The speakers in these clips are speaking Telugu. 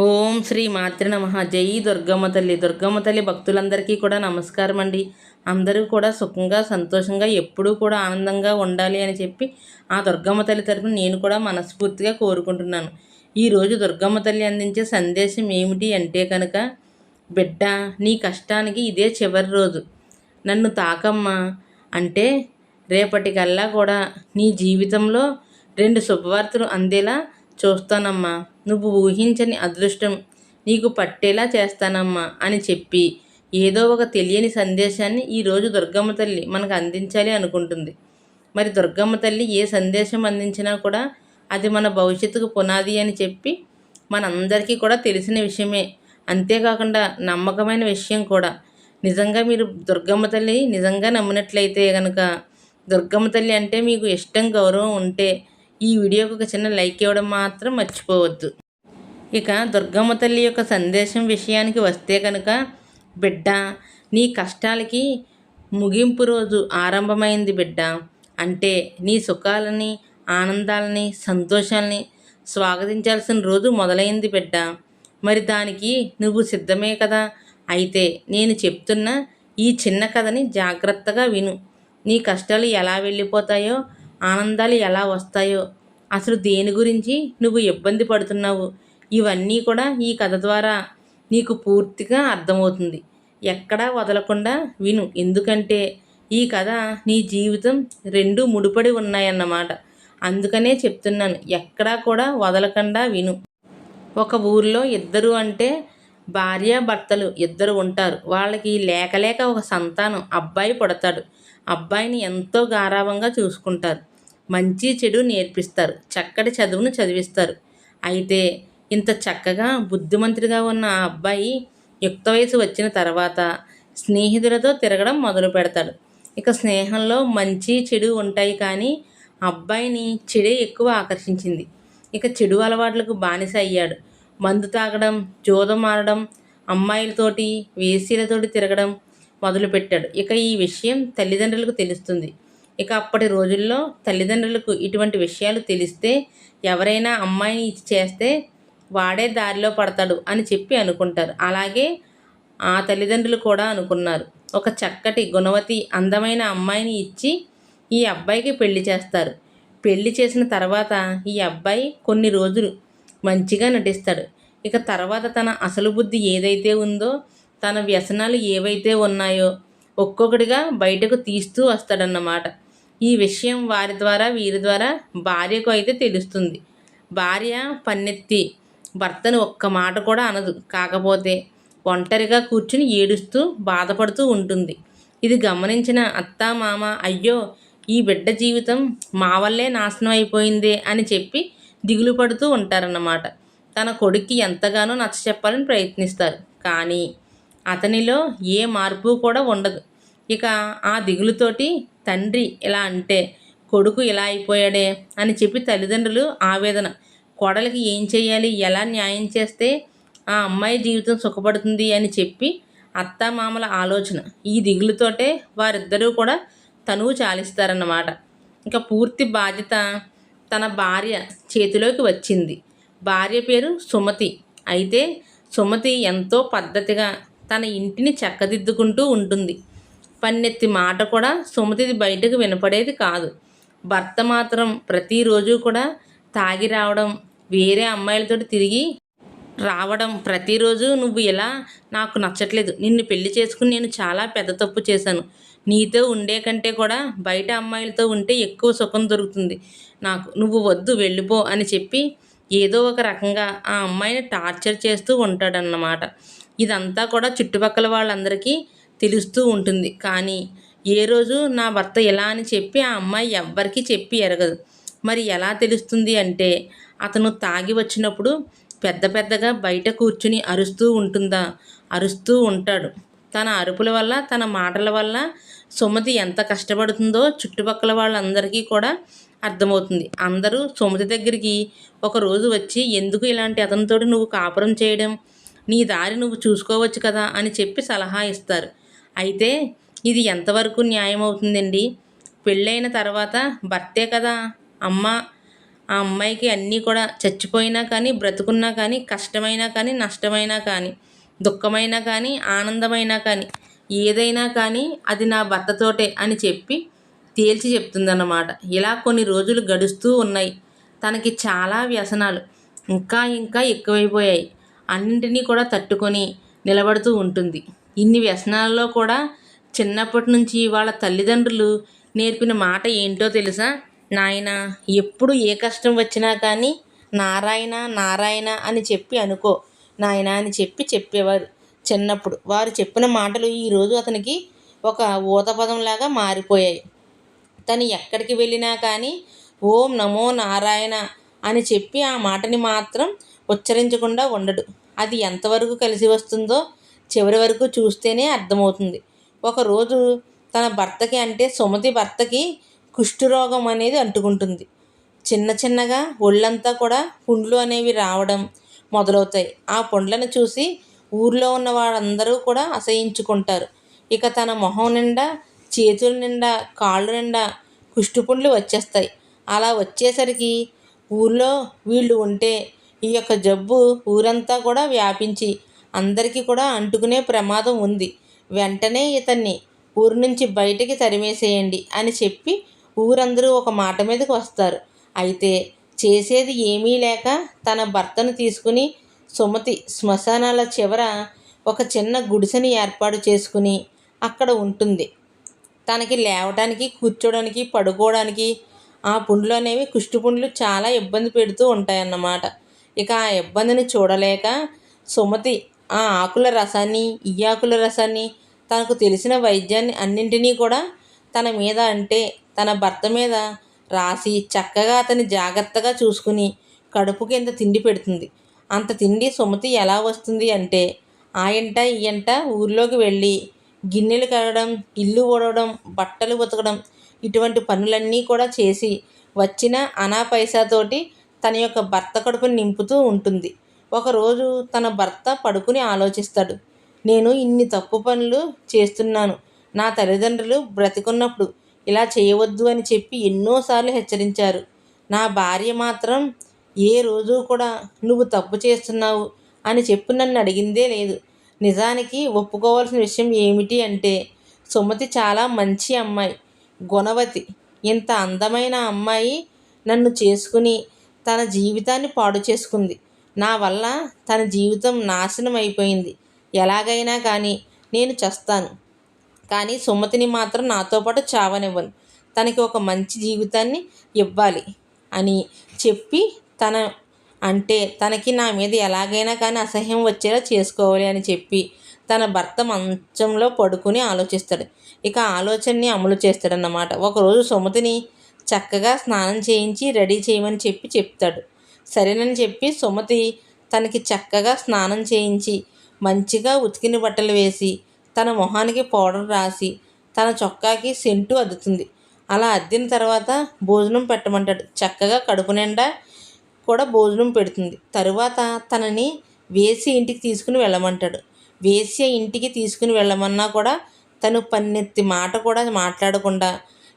ఓం శ్రీ మాతృ నమ. జై దుర్గమ్మ తల్లి దుర్గమ్మ తల్లి భక్తులందరికీ కూడా నమస్కారం అండి. అందరూ కూడా సుఖంగా సంతోషంగా ఎప్పుడూ కూడా ఆనందంగా ఉండాలి అని చెప్పి ఆ దుర్గమ్మ తల్లి తరపున నేను కూడా మనస్ఫూర్తిగా కోరుకుంటున్నాను. ఈరోజు దుర్గమ్మ తల్లి అందించే సందేశం ఏమిటి అంటే కనుక బిడ్డ నీ కష్టానికి ఇదే చివరి రోజు. నన్ను తాకమ్మా. అంటే రేపటికల్లా కూడా నీ జీవితంలో రెండు శుభవార్తలు అందేలా చూస్తానమ్మా. నువ్వు ఊహించని అదృష్టం నీకు పట్టేలా చేస్తానమ్మా అని చెప్పి ఏదో ఒక తెలియని సందేశాన్ని ఈరోజు దుర్గమ్మ తల్లి మనకు అందించాలి అనుకుంటుంది. మరి దుర్గమ్మ తల్లి ఏ సందేశం అందించినా కూడా అది మన భవిష్యత్తుకు పునాది అని చెప్పి మనందరికీ కూడా తెలిసిన విషయమే. అంతేకాకుండా నమ్మకమైన విషయం కూడా. నిజంగా మీరు దుర్గమ్మ తల్లి నిజంగా నమ్మినట్లయితే కనుక దుర్గమ్మ తల్లి అంటే మీకు ఇష్టం గౌరవం ఉంటే ఈ వీడియోకి ఒక చిన్న లైక్ ఇవ్వడం మాత్రం మర్చిపోవద్దు. ఇక దుర్గమ్మ తల్లి యొక్క సందేశం విషయానికి వస్తే కనుక బిడ్డ నీ కష్టాలకి ముగింపు రోజు ఆరంభమైంది బిడ్డ. అంటే నీ సుఖాలని ఆనందాలని సంతోషాలని స్వాగతించాల్సిన రోజు మొదలైంది బిడ్డ. మరి దానికి నువ్వు సిద్ధమే కదా? అయితే నేను చెప్తున్న ఈ చిన్న కథని జాగ్రత్తగా విను. నీ కష్టాలు ఎలా వెళ్ళిపోతాయో ఆనందాలు ఎలా వస్తాయో. అసలు దేని గురించి నువ్వు ఇబ్బంది పడుతున్నావు? ఇవన్నీ కూడా ఈ కథ ద్వారా నీకు పూర్తిగా అర్థమవుతుంది. ఎక్కడా వదలకుండా విను. ఎందుకంటే ఈ కథ నీ జీవితం రెండు ముడిపడి ఉన్నాయన్నమాట. అందుకనే చెప్తున్నాను ఎక్కడా కూడా వదలకుండా విను. ఒక ఊరిలో ఇద్దరు అంటే భార్యాభర్తలు ఇద్దరు ఉంటారు. వాళ్ళకి లేక లేక ఒక సంతానం. అబ్బాయి పుడతాడు. అబ్బాయిని ఎంతో గారాభంగా చూసుకుంటారు. మంచి చెడు నేర్పిస్తారు. చక్కటి చదువును చదివిస్తారు. అయితే ఇంత చక్కగా బుద్ధిమంతుడిగా ఉన్న ఆ అబ్బాయి యుక్త వయసు వచ్చిన తర్వాత స్నేహితులతో తిరగడం మొదలు పెడతాడు. ఇక స్నేహంలో మంచి చెడు ఉంటాయి కానీ అబ్బాయిని చెడే ఎక్కువ ఆకర్షించింది. ఇక చెడు అలవాట్లకు బానిస అయ్యాడు. మందు తాగడం జోదం ఆడడం అమ్మాయిలతోటి వేసీలతోటి తిరగడం మొదలుపెట్టాడు. ఇక ఈ విషయం తల్లిదండ్రులకు తెలుస్తుంది. ఇక అప్పటి రోజుల్లో తల్లిదండ్రులకు ఇటువంటి విషయాలు తెలిస్తే ఎవరైనా అమ్మాయిని ఇచ్చి చేస్తే వాడే దారిలో పడతాడు అని చెప్పి అనుకుంటారు. అలాగే ఆ తల్లిదండ్రులు కూడా అనుకున్నారు. ఒక చక్కటి గుణవతి అందమైన అమ్మాయిని ఇచ్చి ఈ అబ్బాయికి పెళ్ళి చేస్తారు. పెళ్ళి చేసిన తర్వాత ఈ అబ్బాయి కొన్ని రోజులు మంచిగా నటిస్తాడు. ఇక తర్వాత తన అసలు బుద్ధి ఏదైతే ఉందో తన వ్యసనాలు ఏవైతే ఉన్నాయో ఒక్కొక్కటిగా బయటకు తీస్తూ వస్తాడన్నమాట. ఈ విషయం వారి ద్వారా వీరి ద్వారా భార్యకు అయితే తెలుస్తుంది. భార్య పన్నెత్తి భర్తను ఒక్క మాట కూడా అనదు. కాకపోతే ఒంటరిగా కూర్చుని ఏడుస్తూ బాధపడుతూ ఉంటుంది. ఇది గమనించిన అత్త మామ అయ్యో ఈ బిడ్డ జీవితం మా వల్లే నాశనం అయిపోయిందే అని చెప్పి దిగులు పడుతూ ఉంటారన్నమాట. తన కొడుక్కి ఎంతగానో నచ్చ చెప్పాలని ప్రయత్నిస్తారు. కానీ అతనిలో ఏ మార్పు కూడా ఉండదు. ఇక ఆ దిగులుతోటి తండ్రి ఇలా అంటే కొడుకు ఇలా అయిపోయాడే అని చెప్పి తల్లిదండ్రులు ఆవేదన. కోడలికి ఏం చేయాలి ఎలా న్యాయం చేస్తే ఆ అమ్మాయి జీవితం సుఖపడుతుంది అని చెప్పి అత్తమామల ఆలోచన. ఈ దిగులుతోటే వారిద్దరూ కూడా తనువు చాలిస్తారన్నమాట. ఇంకా పూర్తి బాధ్యత తన భార్య చేతిలోకి వచ్చింది. భార్య పేరు సుమతి. అయితే సుమతి ఎంతో పద్ధతిగా తన ఇంటిని చక్కదిద్దుకుంటూ ఉంటుంది. పన్నెత్తి మాట కూడా సుమతిది బయటకు వినపడేది కాదు. భర్త మాత్రం ప్రతిరోజు కూడా తాగి రావడం వేరే అమ్మాయిలతో తిరిగి రావడం ప్రతిరోజు నువ్వు ఇలా నాకు నచ్చట్లేదు. నిన్ను పెళ్ళి చేసుకుని నేను చాలా పెద్ద తప్పు చేశాను. నీతో ఉండే కంటే కూడా బయట అమ్మాయిలతో ఉంటే ఎక్కువ సుఖం దొరుకుతుంది. నాకు నువ్వు వద్దు వెళ్ళిపో అని చెప్పి ఏదో ఒక రకంగా ఆ అమ్మాయిని టార్చర్ చేస్తూ ఉంటాడన్నమాట. ఇదంతా కూడా చుట్టుపక్కల వాళ్ళందరికీ తెలుస్తూ ఉంటుంది. కానీ ఏ రోజు నా భర్త ఎలా అని చెప్పి ఆ అమ్మాయి ఎవ్వరికీ చెప్పి ఎరగదు. మరి ఎలా తెలుస్తుంది అంటే అతను తాగి వచ్చినప్పుడు పెద్ద పెద్దగా బయట కూర్చుని అరుస్తూ ఉంటుందా? అరుస్తూ ఉంటాడు. తన అరుపుల వల్ల తన మాటల వల్ల సుమతి ఎంత కష్టపడుతుందో చుట్టుపక్కల వాళ్ళందరికీ కూడా అర్థమవుతుంది. అందరూ సుమతి దగ్గరికి ఒకరోజు వచ్చి ఎందుకు ఇలాంటి అతనితో నువ్వు కాపురం చేయడం? నీ దారి నువ్వు చూసుకోవచ్చు కదా అని చెప్పి సలహా ఇస్తారు. అయితే ఇది ఎంతవరకు న్యాయం అవుతుందండి పెళ్ళైన తర్వాత భర్తే కదా అమ్మ. ఆ అమ్మాయికి అన్నీ కూడా చచ్చిపోయినా కానీ బ్రతుకున్నా కానీ కష్టమైనా కానీ నష్టమైనా కానీ. దుఃఖమైనా కానీ ఆనందమైనా కానీ ఏదైనా కానీ అది నా భర్తతోటే అని చెప్పి తేల్చి చెప్తుందన్నమాట. ఇలా కొన్ని రోజులు గడుస్తూ ఉన్నాయి. తనకి చాలా వ్యసనాలు. ఇంకా ఇంకా ఎక్కువైపోయాయి. అన్నింటినీ కూడా తట్టుకొని నిలబడుతూ ఉంటుంది. ఇన్ని వ్యసనాల్లో కూడా చిన్నప్పటి నుంచి వాళ్ళ తల్లిదండ్రులు నేర్పిన మాట ఏంటో తెలుసా? నాయన ఎప్పుడు ఏ కష్టం వచ్చినా కానీ నారాయణ నారాయణ అని చెప్పి అనుకో. నాయన అని చెప్పి చెప్పేవారు చిన్నప్పుడు. వారు చెప్పిన మాటలు ఈరోజు అతనికి ఒక ఊతపదంలాగా మారిపోయాయి. తను ఎక్కడికి వెళ్ళినా కానీ ఓం నమో నారాయణ అని చెప్పి ఆ మాటని మాత్రం ఉచ్చరించకుండా ఉండడు. అది ఎంతవరకు కలిసి వస్తుందో చివరి వరకు చూస్తేనే అర్థమవుతుంది. ఒకరోజు తన భర్తకి అంటే సుమతి భర్తకి కుష్ఠరోగం అనేది అంటుకుంటుంది. చిన్న చిన్నగా ఒళ్ళంతా కూడా పుండ్లు అనేవి రావడం మొదలవుతాయి. ఆ పండ్లను చూసి ఊర్లో ఉన్న వాళ్ళందరూ కూడా అసహించుకుంటారు. ఇక తన మొహం నిండా చేతుల నిండా కాళ్ళు నిండా కుష్టిపుండ్లు వచ్చేస్తాయి. అలా వచ్చేసరికి ఊర్లో వీళ్ళు ఉంటే ఈ యొక్క జబ్బు ఊరంతా కూడా వ్యాపించి అందరికీ కూడా అంటుకునే ప్రమాదం ఉంది. వెంటనే ఇతన్ని ఊరు నుంచి బయటికి తరిమేసేయండి అని చెప్పి ఊరందరూ ఒక మాట మీదకి వస్తారు. అయితే చేసేది ఏమీ లేక తన భర్తను తీసుకుని సుమతి శ్మశానాల చివర ఒక చిన్న గుడిసెని ఏర్పాటు చేసుకుని అక్కడ ఉంటుంది. తనకి లేవడానికి కూర్చోడానికి పడుకోవడానికి ఆ పుండ్లు అనేవి కుష్టి పుండ్లు చాలా ఇబ్బంది పెడుతూ ఉంటాయన్నమాట. ఇక ఆ ఇబ్బందిని చూడలేక సుమతి ఆ ఆకుల రసాన్ని ఈ ఆకుల రసాన్ని తనకు తెలిసిన వైద్యాన్ని అన్నింటినీ కూడా తన మీద అంటే తన భర్త మీద రాసి చక్కగా అతని జాగ్రత్తగా చూసుకుని కడుపు కింద తిండి పెడుతుంది. అంత తిండి సుమతి ఎలా వస్తుంది అంటే ఆయంట ఈయంట ఊర్లోకి వెళ్ళి గిన్నెలు కడగడం ఇల్లు ఊడవడం బట్టలు ఉతకడం ఇటువంటి పనులన్నీ కూడా చేసి వచ్చిన అనా పైసాతోటి తన యొక్క భర్త కడుపుని నింపుతూ ఉంటుంది. ఒకరోజు తన భర్త పడుకుని ఆలోచిస్తాడు. నేను ఇన్ని తప్పు పనులు చేస్తున్నాను. నా తల్లిదండ్రులు బ్రతికున్నప్పుడు ఇలా చేయవద్దు అని చెప్పి ఎన్నోసార్లు హెచ్చరించారు. నా భార్య మాత్రం ఏ రోజు కూడా నువ్వు తప్పు చేస్తున్నావు అని చెప్పి నన్ను అడిగిందే లేదు. నిజానికి ఒప్పుకోవాల్సిన విషయం ఏమిటి అంటే సుమతి చాలా మంచి అమ్మాయి. గుణవతి. ఇంత అందమైన అమ్మాయి నన్ను చేసుకుని తన జీవితాన్ని పాడు చేసుకుంది. నా వల్ల తన జీవితం నాశనం అయిపోయింది. ఎలాగైనా కానీ నేను చస్తాను. కానీ సుమతిని మాత్రం నాతో పాటు చావనివ్వను. తనకి ఒక మంచి జీవితాన్ని ఇవ్వాలి అని చెప్పి తన అంటే తనకి నా మీద ఎలాగైనా కానీ అసహ్యం వచ్చేలా చేసుకోవాలి అని చెప్పి తన భర్త మంచంలో పడుకుని ఆలోచిస్తాడు. ఇక ఆలోచనని అమలు చేస్తాడన్నమాట. ఒకరోజు సుమతిని చక్కగా స్నానం చేయించి రెడీ చేయమని చెప్పి చెప్తాడు. సరేనని చెప్పి సుమతి తనకి చక్కగా స్నానం చేయించి మంచిగా ఉతికిన బట్టలు వేసి తన మొహానికి పౌడర్ రాసి తన చొక్కాకి సెంటు అద్దుతుంది. అలా అద్దిన తర్వాత భోజనం పెట్టమంటాడు. చక్కగా కడుపు నిండా కూడా భోజనం పెడుతుంది. తరువాత తనని వేసి ఇంటికి తీసుకుని వెళ్ళమంటాడు. వేసి ఇంటికి తీసుకుని వెళ్ళమన్నా కూడా తను పన్నెత్తి మాట కూడా మాట్లాడకుండా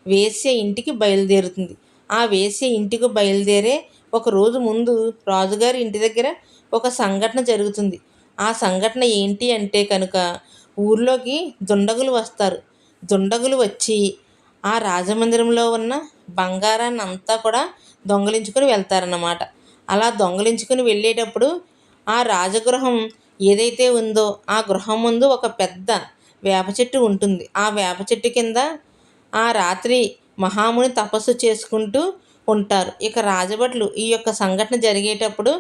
వేశ్య ఇంటికి బయలుదేరుతుంది. ఆ వేశ్య ఇంటికి బయలుదేరే ఒక రోజు ముందు రాజుగారి ఇంటి దగ్గర ఒక సంఘటన జరుగుతుంది. ఆ సంఘటన ఏంటి అంటే కనుక ఊర్లోకి దుండగులు వస్తారు. దుండగులు వచ్చి ఆ రాజమందిరంలో ఉన్న బంగారాన్ని అంతా కూడా దొంగలించుకొని వెళ్తారన్నమాట. అలా దొంగలించుకొని వెళ్ళేటప్పుడు ఆ రాజగృహం ఏదైతే ఉందో ఆ గృహం ముందు ఒక పెద్ద వేప చెట్టు ఉంటుంది. ఆ వేప చెట్టు కింద ఆ రాత్రి మహాముని తపస్సు చేసుకుంటూ ఉంటారు. ఇక రాజభట్లు ఈ యొక్క సంఘటన జరిగేటప్పుడు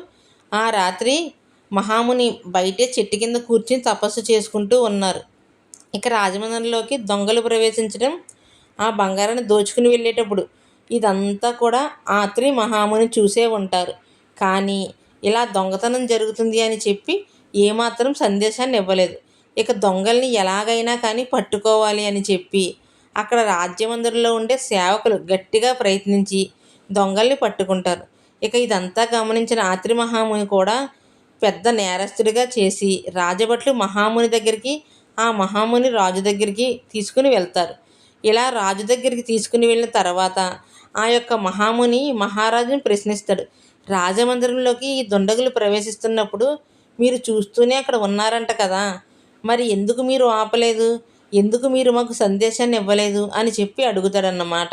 ఆ రాత్రి మహాముని బయటే చెట్టు కింద కూర్చుని తపస్సు చేసుకుంటూ ఉన్నారు. ఇక రాజమందిరంలోకి దొంగలు ప్రవేశించడం ఆ బంగారాన్ని దోచుకుని వెళ్ళేటప్పుడు ఇదంతా కూడా ఆత్రి మహాముని చూసే ఉంటారు. కానీ ఇలా దొంగతనం జరుగుతుంది అని చెప్పి ఏమాత్రం సందేశాన్ని ఇవ్వలేదు. ఇక దొంగల్ని ఎలాగైనా కానీ పట్టుకోవాలి అని చెప్పి అక్కడ రాజ్యమందిరంలో ఉండే సేవకులు గట్టిగా ప్రయత్నించి దొంగల్ని పట్టుకుంటారు. ఇక ఇదంతా గమనించిన ఆత్రి మహాముని కూడా పెద్ద నేరస్తుడిగా చేసి రాజభట్లు మహాముని దగ్గరికి ఆ మహాముని రాజు దగ్గరికి తీసుకుని వెళ్తారు. ఇలా రాజు దగ్గరికి తీసుకుని వెళ్ళిన తర్వాత ఆ యొక్క మహాముని మహారాజుని ప్రశ్నిస్తాడు. రాజమందిరంలోకి ఈ దుండగులు ప్రవేశిస్తున్నప్పుడు మీరు చూస్తూనే అక్కడ ఉన్నారంట కదా. మరి ఎందుకు మీరు ఆపలేదు? ఎందుకు మీరు మాకు సందేశాన్ని ఇవ్వలేదు? అని చెప్పి అడుగుతాడన్నమాట.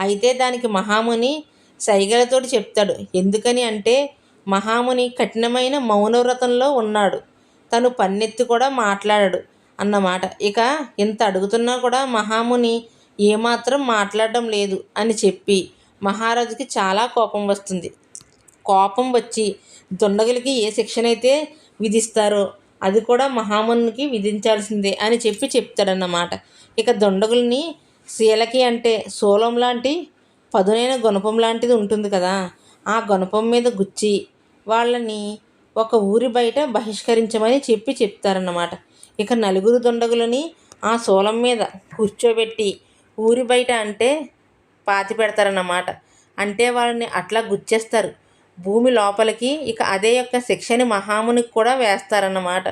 అయితే దానికి మహాముని సైగలతోటి చెప్తాడు. ఎందుకని అంటే మహాముని కఠినమైన మౌనవ్రతంలో ఉన్నాడు. తను పన్నెత్తి కూడా మాట్లాడాడు అన్నమాట. ఇక ఇంత అడుగుతున్నా కూడా మహాముని ఏమాత్రం మాట్లాడడం లేదు అని చెప్పి మహారాజుకి చాలా కోపం వస్తుంది. కోపం వచ్చి దుండగులకి ఏ శిక్షణ అయితే విధిస్తారో అది కూడా మహామునికి విధించాల్సిందే అని చెప్పి చెప్తాడన్నమాట. ఇక దుండగుల్ని శీలకి అంటే శూలం లాంటి పదునైన గుణపం లాంటిది ఉంటుంది కదా ఆ గణపం మీద గుచ్చి వాళ్ళని ఒక ఊరి బయట బహిష్కరించమని చెప్పి చెప్తారన్నమాట. ఇక నలుగురు దుండగులని ఆ శూలం మీద కూర్చోబెట్టి ఊరి బయట అంటే పాతి పెడతారన్నమాట. అంటే వాళ్ళని అట్లా గుచ్చేస్తారు. భూమి లోపలికి ఇక అదే యొక్క శిక్షని మహామునికి కూడా వేస్తారన్నమాట.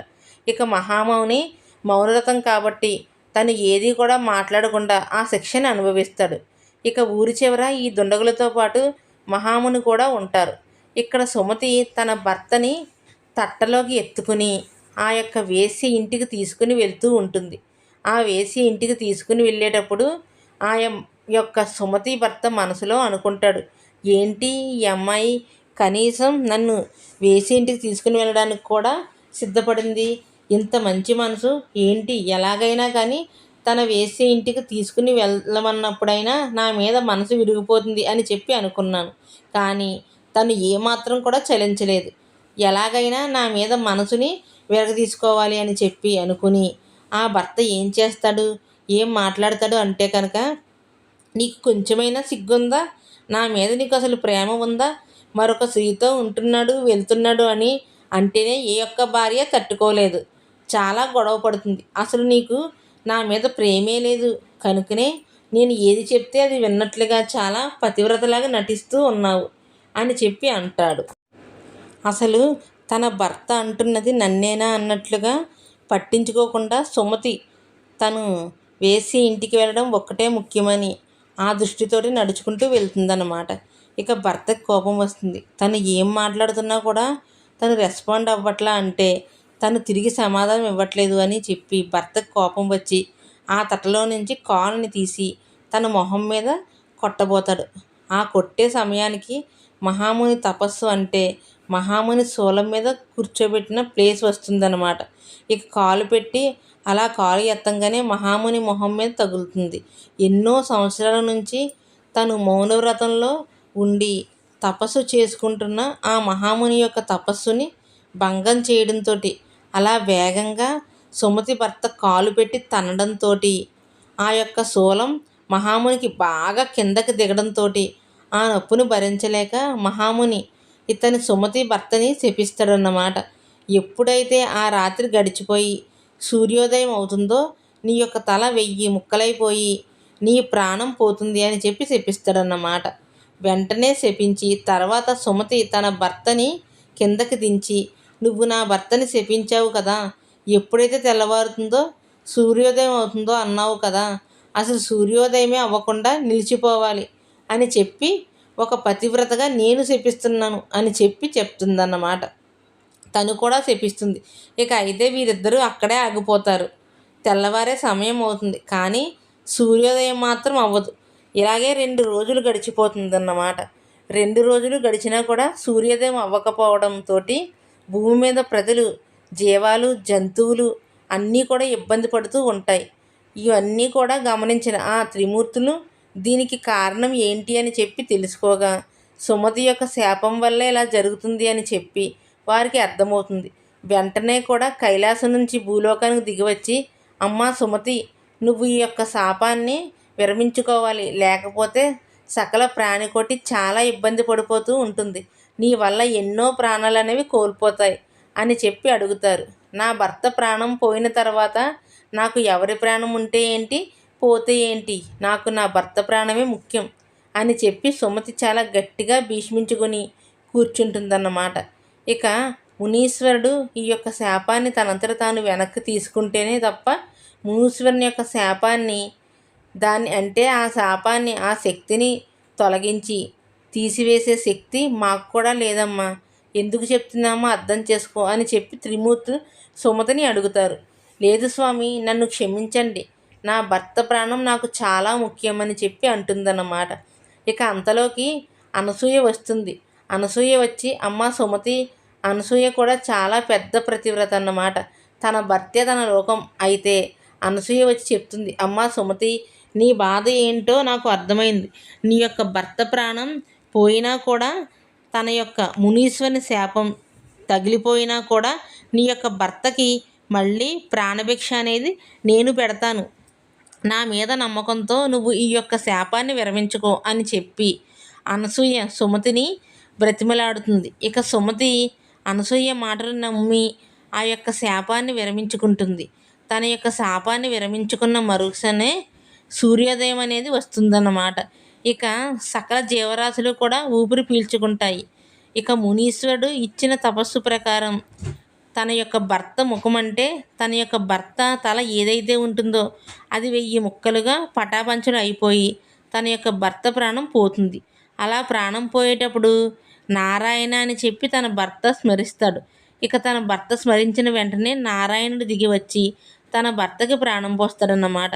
ఇక మహామౌని మౌనరథం కాబట్టి తను ఏది కూడా మాట్లాడకుండా ఆ శిక్షని అనుభవిస్తాడు. ఇక ఊరి చివర ఈ దుండగులతో పాటు మహాముని కూడా ఉంటారు. ఇక్కడ సుమతి తన భర్తని తట్టలోకి ఎత్తుకుని ఆ యొక్క వేసి ఇంటికి తీసుకుని వెళ్తూ ఉంటుంది. ఆ వేసి ఇంటికి తీసుకుని వెళ్ళేటప్పుడు ఆ యొక్క సుమతి భర్త మనసులో అనుకుంటాడు ఏంటి ఈ అమ్మాయి కనీసం నన్ను వేసి ఇంటికి తీసుకుని వెళ్ళడానికి కూడా సిద్ధపడింది? ఇంత మంచి మనసు ఏంటి? ఎలాగైనా కానీ తన వేసే ఇంటికి తీసుకుని వెళ్ళమన్నప్పుడైనా నా మీద మనసు విరిగిపోతుంది అని చెప్పి అనుకున్నాను. కానీ తను ఏమాత్రం కూడా చలించలేదు. ఎలాగైనా నా మీద మనసుని విరగదీసుకోవాలి అని చెప్పి అనుకుని ఆ భర్త ఏం చేస్తాడు? ఏం మాట్లాడతాడు? అంటే కనుక నీకు కొంచెమైనా సిగ్గుందా? నా మీద నీకు అసలు ప్రేమ ఉందా? మరొక స్త్రీతో ఉంటున్నాడు వెళ్తున్నాడు అని అంటేనే ఏ ఒక్క భార్య తట్టుకోలేదు. చాలా గొడవ పడుతుంది. అసలు నీకు నా మీద ప్రేమే లేదు. కనుకనే నేను ఏది చెప్తే అది విన్నట్లుగా చాలా పతివ్రతలాగా నటిస్తూ ఉన్నావు అని చెప్పి అంటాడు. అసలు తన భర్త అంటున్నది నన్నేనా అన్నట్లుగా పట్టించుకోకుండా సుమతి తను వేసి ఇంటికి వెళ్ళడం ఒక్కటే ముఖ్యమని ఆ దృష్టితోటి నడుచుకుంటూ వెళ్తుందన్నమాట. ఇక భర్తకి కోపం వస్తుంది. తను ఏం మాట్లాడుతున్నా కూడా తను రెస్పాండ్ అవ్వట్లా అంటే తను తిరిగి సమాధానం ఇవ్వట్లేదు అని చెప్పి భర్తకు కోపం వచ్చి ఆ తట్టలో నుంచి కాలుని తీసి తన మొహం మీద కొట్టబోతాడు. ఆ కొట్టే సమయానికి మహాముని తపస్సు అంటే మహాముని శూలం మీద కూర్చోబెట్టిన ప్లేస్ వస్తుందన్నమాట. ఇక కాలు పెట్టి అలా కాలు ఎత్తంగానే మహాముని మొహం మీద తగులుతుంది. ఎన్నో సంవత్సరాల నుంచి తను మౌనవ్రతంలో ఉండి తపస్సు చేసుకుంటున్న ఆ మహాముని యొక్క తపస్సుని భంగం చేయడంతో అలా వేగంగా సుమతి భర్త కాలు పెట్టి తనడంతో ఆ యొక్క శూలం మహామునికి బాగా కిందకి దిగడంతో ఆ నొప్పును భరించలేక మహాముని ఇతని సుమతి భర్తని శపిస్తాడన్నమాట. ఎప్పుడైతే ఆ రాత్రి గడిచిపోయి సూర్యోదయం అవుతుందో నీ యొక్క తల వెయ్యి ముక్కలైపోయి నీ ప్రాణం పోతుంది అని చెప్పి శపిస్తాడన్నమాట. వెంటనే శపించి తర్వాత సుమతి తన భర్తని కిందకి దించి నువ్వు నా భర్తని శపించావు కదా. ఎప్పుడైతే తెల్లవారుతుందో సూర్యోదయం అవుతుందో అన్నావు కదా. అసలు సూర్యోదయమే అవ్వకుండా నిలిచిపోవాలి అని చెప్పి ఒక పతివ్రతగా నేను శపిస్తున్నాను అని చెప్పి చెప్తుందన్నమాట. తను కూడా శపిస్తుంది. ఇక అయితే వీరిద్దరూ అక్కడే ఆగిపోతారు. తెల్లవారే సమయం అవుతుంది. కానీ సూర్యోదయం మాత్రం అవ్వదు. ఇలాగే రెండు రోజులు గడిచిపోతుందన్నమాట. రెండు రోజులు గడిచినా కూడా సూర్యోదయం అవ్వకపోవడంతో భూమి మీద ప్రజలు జీవాలు జంతువులు అన్నీ కూడా ఇబ్బంది పడుతూ ఉంటాయి. ఇవన్నీ కూడా గమనించిన ఆ త్రిమూర్తులు దీనికి కారణం ఏంటి అని చెప్పి తెలుసుకోగా. సుమతి యొక్క శాపం వల్ల ఇలా జరుగుతుంది అని చెప్పి వారికి అర్థమవుతుంది. వెంటనే కూడా కైలాసం నుంచి భూలోకానికి దిగివచ్చి అమ్మా సుమతి నువ్వు ఈ యొక్క శాపాన్ని విరమించుకోవాలి. లేకపోతే సకల ప్రాణికోటి చాలా ఇబ్బంది పడిపోతూ ఉంటుంది. నీ వల్ల ఎన్నో ప్రాణాలు అనేవి కోల్పోతాయి అని చెప్పి అడుగుతారు. నా భర్త ప్రాణం పోయిన తర్వాత నాకు ఎవరి ప్రాణం ఉంటే ఏంటి? పోతే ఏంటి? నాకు నా భర్త ప్రాణమే ముఖ్యం అని చెప్పి సుమతి చాలా గట్టిగా భీష్మించుకొని కూర్చుంటుందన్నమాట. ఇక మునీశ్వరుడు ఈ యొక్క శాపాన్ని తనంతట తాను వెనక్కి తీసుకుంటేనే తప్ప మునీశ్వరుని యొక్క శాపాన్ని దాన్ని అంటే ఆ శాపాన్ని ఆ శక్తిని తొలగించి తీసివేసే శక్తి మాకు కూడా లేదమ్మా. ఎందుకు చెప్తున్నామో అర్థం చేసుకో అని చెప్పి త్రిమూర్తులు సుమతిని అడుగుతారు. లేదు స్వామి నన్ను క్షమించండి. నా భర్త ప్రాణం నాకు చాలా ముఖ్యమని చెప్పి అంటుందన్నమాట. ఇక అంతలోకి అనసూయ వస్తుంది. అనసూయ వచ్చి అమ్మ సుమతి అనసూయ కూడా చాలా పెద్ద ప్రతివ్రత అన్నమాట. తన భర్తే తన లోకం. అయితే అనసూయ వచ్చి చెప్తుంది అమ్మ సుమతి నీ బాధ ఏంటో నాకు అర్థమైంది. నీ యొక్క భర్త ప్రాణం పోయినా కూడా తన యొక్క మునీశ్వరుని శాపం తగిలిపోయినా కూడా నీ యొక్క భర్తకి మళ్ళీ ప్రాణభిక్ష అనేది నేను పెడతాను. నా మీద నమ్మకంతో నువ్వు ఈ యొక్క శాపాన్ని విరమించుకో అని చెప్పి అనసూయ సుమతిని బ్రతిమలాడుతుంది. ఇక సుమతి అనసూయ మాటలు నమ్మి ఆ యొక్క శాపాన్ని విరమించుకుంటుంది. తన యొక్క శాపాన్ని విరమించుకున్న మరుసనే సూర్యోదయం అనేది వస్తుందన్నమాట. ఇక సకల జీవరాశులు కూడా ఊపిరి పీల్చుకుంటాయి. ఇక మునీశ్వరుడు ఇచ్చిన తపస్సు ప్రకారం తన యొక్క భర్త ముఖం అంటే తన యొక్క భర్త తల ఏదైతే ఉంటుందో అది వెయ్యి ముక్కలుగా పటాపంచలు అయిపోయి తన యొక్క భర్త ప్రాణం పోతుంది. అలా ప్రాణం పోయేటప్పుడు నారాయణ అని చెప్పి తన భర్త స్మరిస్తాడు. ఇక తన భర్త స్మరించిన వెంటనే నారాయణుడు దిగి వచ్చి తన భర్తకి ప్రాణం పోస్తాడన్నమాట.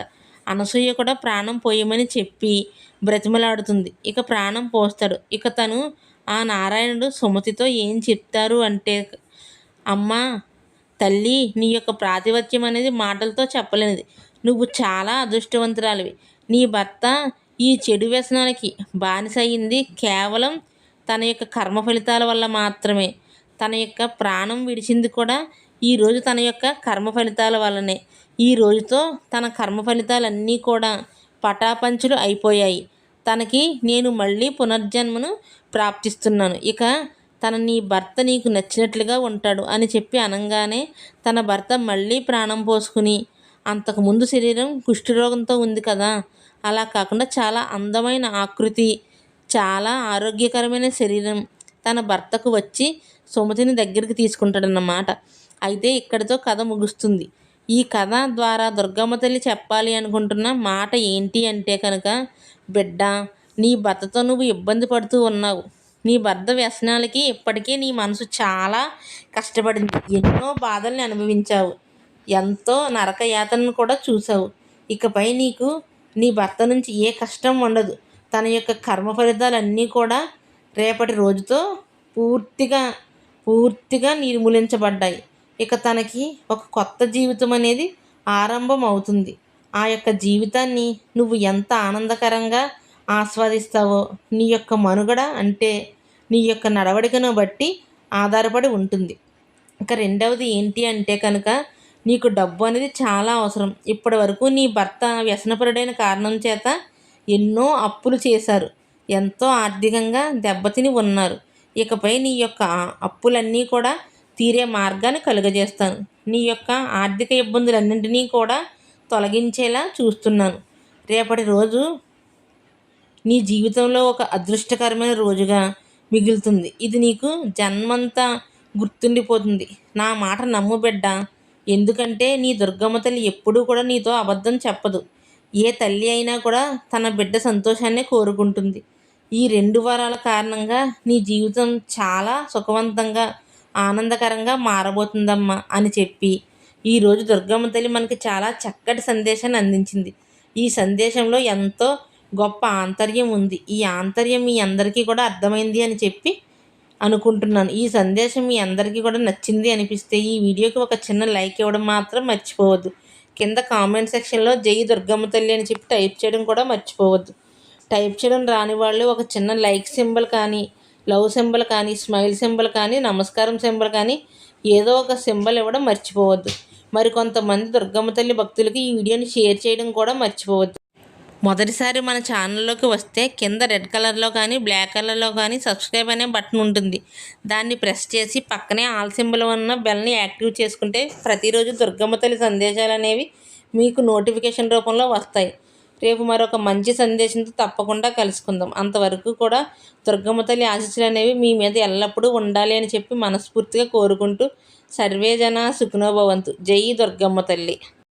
అనసూయ కూడా ప్రాణం పోయమని చెప్పి బ్రతిమలాడుతుంది. ఇక ప్రాణం పోస్తాడు. ఇక తను ఆ నారాయణుడు సుమతితో ఏం చెప్తారు అంటే అమ్మా తల్లి నీ యొక్క ప్రాతిపత్యం అనేది మాటలతో చెప్పలేనిది. నువ్వు చాలా అదృష్టవంతురాలివి. నీ భర్త ఈ చెడు వ్యసనాలకి బానిస అయింది కేవలం తన యొక్క కర్మ ఫలితాల వల్ల మాత్రమే. తన యొక్క ప్రాణం విడిచింది కూడా ఈరోజు తన యొక్క కర్మ ఫలితాల వల్లనే. ఈ రోజుతో తన కర్మ ఫలితాలన్నీ కూడా పటాపంచులు అయిపోయాయి. తనకి నేను మళ్ళీ పునర్జన్మను ప్రాప్తిస్తున్నాను. ఇక తన నీ భర్త నీకు నచ్చినట్లుగా ఉంటాడు అని చెప్పి అనగానే తన భర్త మళ్ళీ ప్రాణం పోసుకుని అంతకుముందు శరీరం కుష్ఠరోగంతో ఉంది కదా. అలా కాకుండా చాలా అందమైన ఆకృతి చాలా ఆరోగ్యకరమైన శరీరం తన భర్తకు వచ్చి సుమతిని దగ్గరికి తీసుకుంటాడన్నమాట. అయితే ఇక్కడితో కథ ముగుస్తుంది. ఈ కథ ద్వారా దుర్గమ్మ తల్లి చెప్పాలి అనుకుంటున్న మాట ఏంటి అంటే కనుక బిడ్డ నీ భర్తతో నువ్వు ఇబ్బంది పడుతూ ఉన్నావు. నీ భర్త వ్యసనాలకి ఇప్పటికే నీ మనసు చాలా కష్టపడింది. ఎన్నో బాధల్ని అనుభవించావు. ఎంతో నరకయాతనను కూడా చూసావు ఇకపై నీకు నీ భర్త నుంచి ఏ కష్టం ఉండదు. తన యొక్క కర్మ ఫలితాలన్నీ కూడా రేపటి రోజుతో పూర్తిగా పూర్తిగా నిర్మూలించబడ్డాయి. ఇక తనకి ఒక కొత్త జీవితం అనేది ఆరంభం అవుతుంది ఆ యొక్క జీవితాన్ని నువ్వు ఎంత ఆనందకరంగా ఆస్వాదిస్తావో నీ యొక్క మనుగడ అంటే నీ యొక్క నడవడికను బట్టి ఆధారపడి ఉంటుంది. ఇక రెండవది ఏంటి అంటే కనుక నీకు డబ్బు అనేది చాలా అవసరం. ఇప్పటి వరకు నీ భర్త వ్యసనపరుడైన కారణం చేత ఎన్నో అప్పులు చేశారు. ఎంతో ఆర్థికంగా దెబ్బతిని ఉన్నారు. ఇకపై నీ యొక్క అప్పులన్నీ కూడా తీరే మార్గాన్ని కలుగజేస్తాను. నీ యొక్క ఆర్థిక ఇబ్బందులన్నింటినీ కూడా తొలగించేలా చూస్తున్నాను. రేపటి రోజు నీ జీవితంలో ఒక అదృష్టకరమైన రోజుగా మిగులుతుంది. ఇది నీకు జన్మంతా గుర్తుండిపోతుంది. నా మాట నమ్ము బిడ్డ. ఎందుకంటే నీ దుర్గమ్మ తల్లి ఎప్పుడూ కూడా నీతో అబద్ధం చెప్పదు. ఏ తల్లి అయినా కూడా తన బిడ్డ సంతోషాన్నే కోరుకుంటుంది. ఈ రెండు వారాల కారణంగా నీ జీవితం చాలా సుఖవంతంగా ఆనందకరంగా మారబోతుందమ్మా అని చెప్పి ఈరోజు దుర్గమ్మ తల్లి మనకి చాలా చక్కటి సందేశాన్ని అందించింది. ఈ సందేశంలో ఎంతో గొప్ప ఆంతర్యం ఉంది. ఈ ఆంతర్యం మీ అందరికీ కూడా అర్థమైంది అని చెప్పి అనుకుంటున్నాను. ఈ సందేశం మీ అందరికీ కూడా నచ్చింది అనిపిస్తే ఈ వీడియోకి ఒక చిన్న లైక్ ఇవ్వడం మాత్రం మర్చిపోవద్దు. కింద కామెంట్ సెక్షన్లో జై దుర్గమ్మ తల్లి అని చెప్పి టైప్ చేయడం కూడా మర్చిపోవద్దు. టైప్ చేయడం రాని వాళ్ళు ఒక చిన్న లైక్ సింబల్ కానీ లవ్ సింబల్ కానీ స్మైల్ సింబల్ కానీ నమస్కారం సింబల్ కానీ ఏదో ఒక సింబల్ ఇవ్వడం మర్చిపోవద్దు. మరి కొంతమంది దుర్గమ్మ తల్లి భక్తులకి ఈ వీడియోని షేర్ చేయడం కూడా మర్చిపోవద్దు. మొదటిసారి మన ఛానల్లోకి వస్తే కింద రెడ్ కలర్లో కానీ బ్లాక్ కలర్లో కానీ సబ్స్క్రైబ్ అనే బటన్ ఉంటుంది. దాన్ని ప్రెస్ చేసి పక్కనే ఆల్ సింబల్ ఉన్న బెల్ని యాక్టివ్ చేసుకుంటే ప్రతిరోజు దుర్గమ్మ తల్లి సందేశాలు అనేవి మీకు నోటిఫికేషన్ రూపంలో వస్తాయి. రేపు మరొక మంచి సందేశంతో తప్పకుండా కలుసుకుందాం. అంతవరకు కూడా దుర్గమ్మ తల్లి ఆశీస్సులు అనేవి మీ మీద ఎల్లప్పుడూ ఉండాలి అని చెప్పి మనస్ఫూర్తిగా కోరుకుంటూ సర్వేజన సుఖనోభవంతు జై దుర్గమ్మ తల్లి.